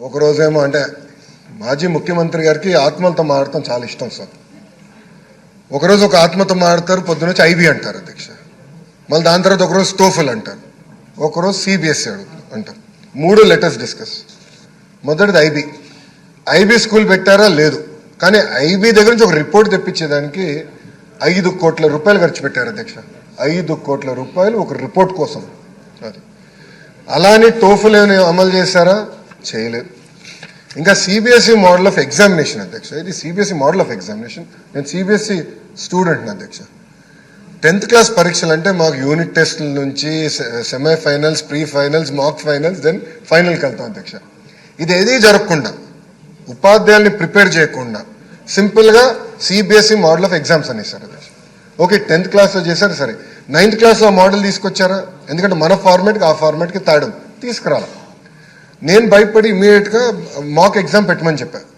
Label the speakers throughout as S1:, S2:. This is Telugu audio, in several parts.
S1: ఒకరోజేమో అంటే మాజీ ముఖ్యమంత్రి గారికి ఆత్మలతో మాడటం చాలా ఇష్టం సార్. ఒకరోజు ఒక ఆత్మతో మాడతారు పొద్దునొచ్చి ఐబీ అంటారు అధ్యక్ష. మళ్ళీ దాని తర్వాత ఒకరోజు స్టోఫల్ అంటారు. ఒకరోజు సిబిఎస్ఈ అంటారు. మూడు లెటర్స్ డిస్కస్. మొదటిది ఐబీ. ఐబీ స్కూల్ పెట్టారా? లేదు. కానీ ఐబీ దగ్గర నుంచి ఒక రిపోర్ట్ తెప్పించేదానికి ఐదు కోట్ల రూపాయలు ఖర్చు పెట్టారు అధ్యక్ష. ఐదు కోట్ల రూపాయలు ఒక రిపోర్ట్ కోసం. అది. అలానే టోఫుల్ ఏమైనా అమలు చేశారా? చేయలేదు. ఇంకా సిబిఎస్ఈ మోడల్ ఆఫ్ ఎగ్జామినేషన్ అధ్యక్ష. ఇది సిబిఎస్ఈ మోడల్ ఆఫ్ ఎగ్జామినేషన్ నేను సిబిఎస్ఈ స్టూడెంట్ అధ్యక్ష. టెన్త్ క్లాస్ పరీక్షలు అంటే మాకు యూనిట్ టెస్ట్ల నుంచి semifinals pre finals mock finals then ఫైనల్కి వెళ్తాం అధ్యక్ష. ఇది ఏదీ జరగకుండా ఉపాధ్యాయుల్ని ప్రిపేర్ చేయకుండా సింపుల్గా సిబిఎస్ఈ మోడల్ ఆఫ్ ఎగ్జామ్స్ అనేసారు అధ్యక్ష. ఓకే టెన్త్ క్లాస్లో చేశారు సరే. నైన్త్ క్లాస్లో మోడల్ తీసుకొచ్చారా? ఎందుకంటే మన ఫార్మాట్కి ఆ ఫార్మాట్కి తాడం తీసుకురాలి నేను భయపడి ఇమీడియట్గా మాక్ ఎగ్జామ్ పెట్టమని చెప్పాను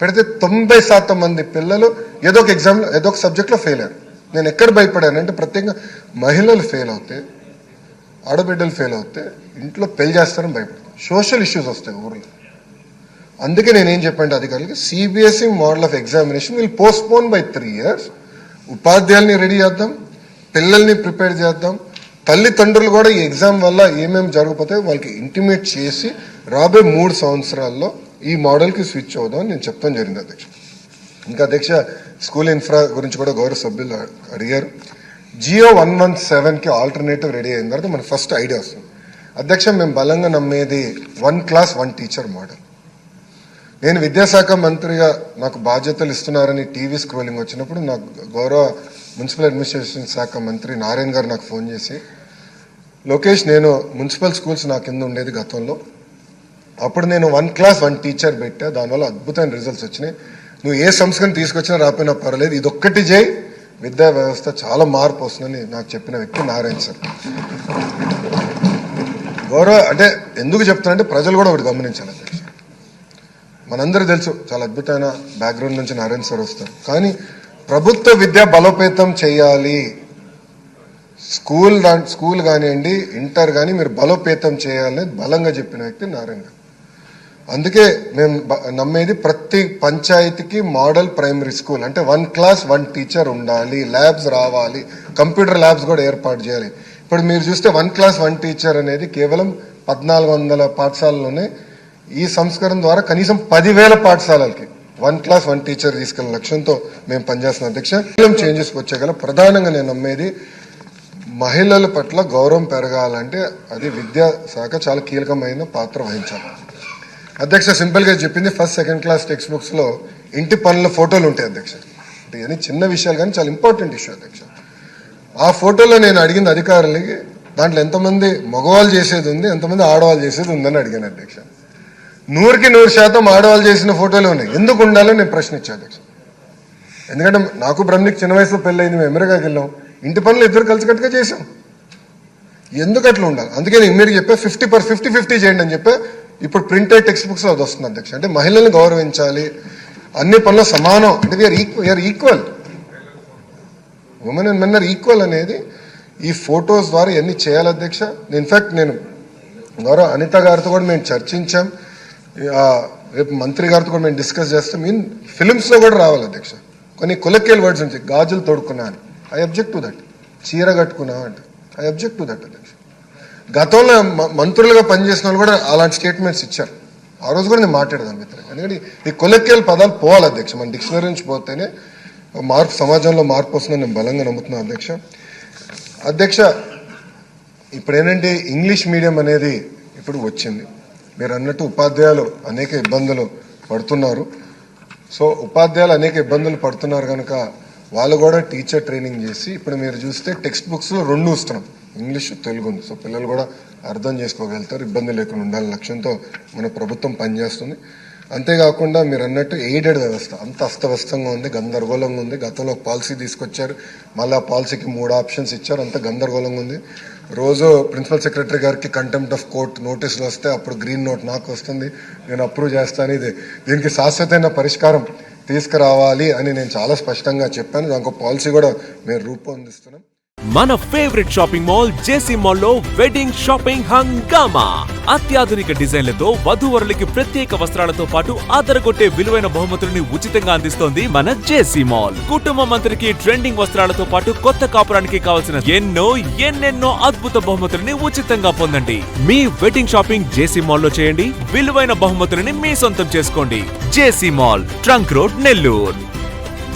S1: పెడితే తొంభై శాతం మంది పిల్లలు ఏదో ఒక ఎగ్జామ్లో ఏదో ఒక సబ్జెక్ట్లో ఫెయిల్ అయ్యారు. నేను ఎక్కడ భయపడానంటే ప్రత్యేకంగా మహిళలు ఫెయిల్ అవుతే ఆడబిడ్డలు ఫెయిల్ అవుతే ఇంట్లో పెళ్ళి చేస్తారని భయపడతాను సోషల్ ఇష్యూస్ వస్తాయి ఊర్లో. అందుకే నేనేం చెప్పాను అధికారులకి CBSE model of examination will postpone by three years ఉపాధ్యాయుల్ని ready చేద్దాం పిల్లల్ని ప్రిపేర్ చేద్దాం తల్లిదండ్రులు కూడా ఈ ఎగ్జామ్ వల్ల ఏమేమి జరగకపోతే వాళ్ళకి ఇంటిమేట్ చేసి రాబోయే మూడు సంవత్సరాల్లో ఈ మోడల్కి స్విచ్ అవుదాం అని నేను చెప్తాను జరిగింది అధ్యక్ష. ఇంకా అధ్యక్ష స్కూల్ ఇన్ఫ్రా గురించి కూడా గౌరవ సభ్యులు అడిగారు. జియో వన్ వన్ సెవెన్కి ఆల్టర్నేటివ్ రెడీ అయిన తర్వాత మన ఫస్ట్ ఐడియా వస్తుంది. అధ్యక్ష మేము బలంగా నమ్మేది one class one teacher model. నేను విద్యాశాఖ మంత్రిగా నాకు బాధ్యతలు ఇస్తున్నారని టీవీ స్క్రోలింగ్ వచ్చినప్పుడు నాకు గౌరవ మున్సిపల్ అడ్మినిస్ట్రేషన్ శాఖ మంత్రి నారాయణ గారు నాకు ఫోన్ చేసి లోకేష్ నేను మున్సిపల్ స్కూల్స్ నా కింద ఉండేది గతంలో. అప్పుడు నేను వన్ క్లాస్ వన్ టీచర్ పెట్టా. దానివల్ల అద్భుతమైన రిజల్ట్స్ వచ్చినాయి. నువ్వు ఏ సంస్కరణ తీసుకొచ్చినా రాపోయినా పర్వాలేదు. ఇది ఒక్కటి చేయి. విద్యా వ్యవస్థ చాలా మార్పు వస్తుందని నాకు చెప్పిన వ్యక్తి నారాయణ సార్. గౌరవ అంటే ఎందుకు చెప్తానంటే ప్రజలు కూడా ఒకటి గమనించాలి. మనందరూ తెలుసు చాలా అద్భుతమైన బ్యాక్గ్రౌండ్ నుంచి నారాయణ సార్ వస్తారు. కానీ ప్రభుత్వ విద్య బలోపేతం చేయాలి. స్కూల్ దా స్కూల్ కానివ్వండి ఇంటర్ కానీ మీరు బలోపేతం చేయాలని బలంగా చెప్పిన వ్యక్తి నారాయణ అందుకే మేము నమ్మేది ప్రతి పంచాయతీకి మోడల్ ప్రైమరీ స్కూల్ అంటే వన్ క్లాస్ వన్ టీచర్ ఉండాలి ల్యాబ్స్ రావాలి కంప్యూటర్ ల్యాబ్స్ కూడా ఏర్పాటు చేయాలి. ఇప్పుడు మీరు చూస్తే వన్ క్లాస్ వన్ టీచర్ అనేది కేవలం పద్నాలుగు వందల పాఠశాలలోనే ఈ సంస్కరణ ద్వారా కనీసం పదివేల పాఠశాలలకి వన్ క్లాస్ వన్ టీచర్ తీసుకెళ్ళే లక్ష్యంతో మేము పనిచేస్తున్న అధ్యక్ష. చేంజెస్ వచ్చేగల ప్రధానంగా నేను నమ్మేది మహిళల పట్ల గౌరవం పెరగాలంటే అది విద్యా శాఖ చాలా కీలకమైన పాత్ర వహించాలి. అధ్యక్ష సింపుల్గా చెప్పింది ఫస్ట్ సెకండ్ క్లాస్ టెక్స్ట్ బుక్స్లో ఇంటి పనుల ఫోటోలు ఉంటాయి అధ్యక్ష. ఇవన్నీ చిన్న విషయాలు కానీ చాలా ఇంపార్టెంట్ ఇష్యూ అధ్యక్ష. ఆ ఫోటోలో నేను అడిగింది అధికారులకి దాంట్లో ఎంతమంది మగవాళ్ళు చేసేది ఉంది ఎంతమంది ఆడవాళ్ళు చేసేది ఉందని అడిగాను అధ్యక్ష. నూరుకి నూరు శాతం ఆడవాళ్ళు చేసిన ఫోటోలు ఉన్నాయి. ఎందుకు ఉండాలో నేను ప్రశ్నించాను అధ్యక్ష. ఎందుకంటే నాకు బ్రహ్మికి చిన్న వయసులో పెళ్ళయింది మేము ఎమరగాకి వెళ్ళాం. ఇంటి పనులు ఇద్దరు కలిసికట్టుగా చేసాం ఎందుకు అట్లా ఉండాలి? అందుకే నేను మీరు చెప్పే ఫిఫ్టీ పర్ ఫిఫ్టీ ఫిఫ్టీ చేయండి అని చెప్పే ఇప్పుడు ప్రింటెడ్ టెక్స్ట్ బుక్స్ అది వస్తుంది అధ్యక్ష. అంటే మహిళల్ని గౌరవించాలి అన్ని పనులు సమానం. అంటే we are equal we are equal women and men are equal అనేది ఈ ఫొటోస్ ద్వారా ఎన్ని చేయాలి అధ్యక్ష? ఇన్ఫ్యాక్ట్ నేను గౌరవ అనిత గారితో కూడా మేము చర్చించాం. రేపు మంత్రి గారితో కూడా మేము డిస్కస్ చేస్తాం మీన్ ఫిలిమ్స్లో కూడా రావాలి అధ్యక్ష. కొన్ని కులకేల్ వర్డ్స్ ఉంటాయి. గాజులు తోడుకున్నా అని. ఐ అబ్జెక్ట్ టు దట్ చీర కట్టుకున్నా అంటే. ఐ అబ్జెక్ట్ టు దట్ అధ్యక్ష. గతంలో మంత్రులుగా పనిచేసిన వాళ్ళు కూడా అలాంటి స్టేట్మెంట్స్ ఇచ్చారు. ఆ రోజు కూడా నేను మాట్లాడదాం మిత్రులు ఎందుకంటే ఈ కొలెక్కేల్ పదాలు పోవాలి అధ్యక్ష. మన డిక్షనరీ నుంచి పోతేనే మార్పు సమాజంలో మార్పు వస్తుందని నేను బలంగా నమ్ముతున్నాను అధ్యక్ష. అధ్యక్ష ఇప్పుడు ఏంటంటే ఇంగ్లీష్ మీడియం అనేది ఇప్పుడు వచ్చింది. మీరు అన్నట్టు ఉపాధ్యాయులు అనేక ఇబ్బందులు పడుతున్నారు. సో ఉపాధ్యాయులు అనేక ఇబ్బందులు పడుతున్నారు కనుక వాళ్ళు కూడా టీచర్ ట్రైనింగ్ చేసి ఇప్పుడు మీరు చూస్తే టెక్స్ట్ బుక్స్లో రెండు ఇస్తున్నాం ఇంగ్లీష్ తెలుగు ఉంది. సో పిల్లలు కూడా అర్థం చేసుకోగలుగుతారు. ఇబ్బంది లేకుండా ఉండాలి లక్ష్యంతో మన ప్రభుత్వం పనిచేస్తుంది. అంతేకాకుండా మీరు అన్నట్టు ఎయిడెడ్ వ్యవస్థ. అంత అస్తవ్యస్తంగా ఉంది గందరగోళంగా ఉంది. గతంలో ఒక పాలసీ తీసుకొచ్చారు. మళ్ళీ ఆ పాలసీకి మూడు ఆప్షన్స్ ఇచ్చారు. అంత గందరగోళంగా ఉంది. రోజు ప్రిన్సిపల్ సెక్రటరీ గారికి కంటెంప్ట్ ఆఫ్ కోర్ట్ నోటీసులు వస్తే అప్పుడు గ్రీన్ నోట్ నాకు వస్తుంది. నేను అప్రూవ్ చేస్తాను. ఇది దీనికి శాశ్వతమైన పరిష్కారం తీసుకురావాలి అని నేను చాలా స్పష్టంగా చెప్పాను. దానికి పాలసీ కూడా మేము రూపొందిస్తున్నాం.
S2: మన ఫేవరెట్ షాపింగ్ మాల్ జేసీ మాల్లో వెడ్డింగ్ షాపింగ్ హంగామా. అత్యాధునిక డిజైన్లతో వధువరులకి ప్రత్యేక వస్త్రాలతో పాటు అదరగొట్టే విలువైన బహుమతులని ఉచితంగా అందిస్తోంది మన జేసీ మాల్ కుటుంబం అంతరికి ట్రెండింగ్ వస్త్రాలతో పాటు కొత్త కాపురానికి కావాల్సిన ఎన్నో ఎన్నెన్నో అద్భుత బహుమతులని ఉచితంగా పొందండి. మీ వెడ్డింగ్ షాపింగ్ జేసీ మాల్లో చేయండి. విలువైన బహుమతులని మీ సొంతం చేసుకోండి. JC mall trunk road Nellore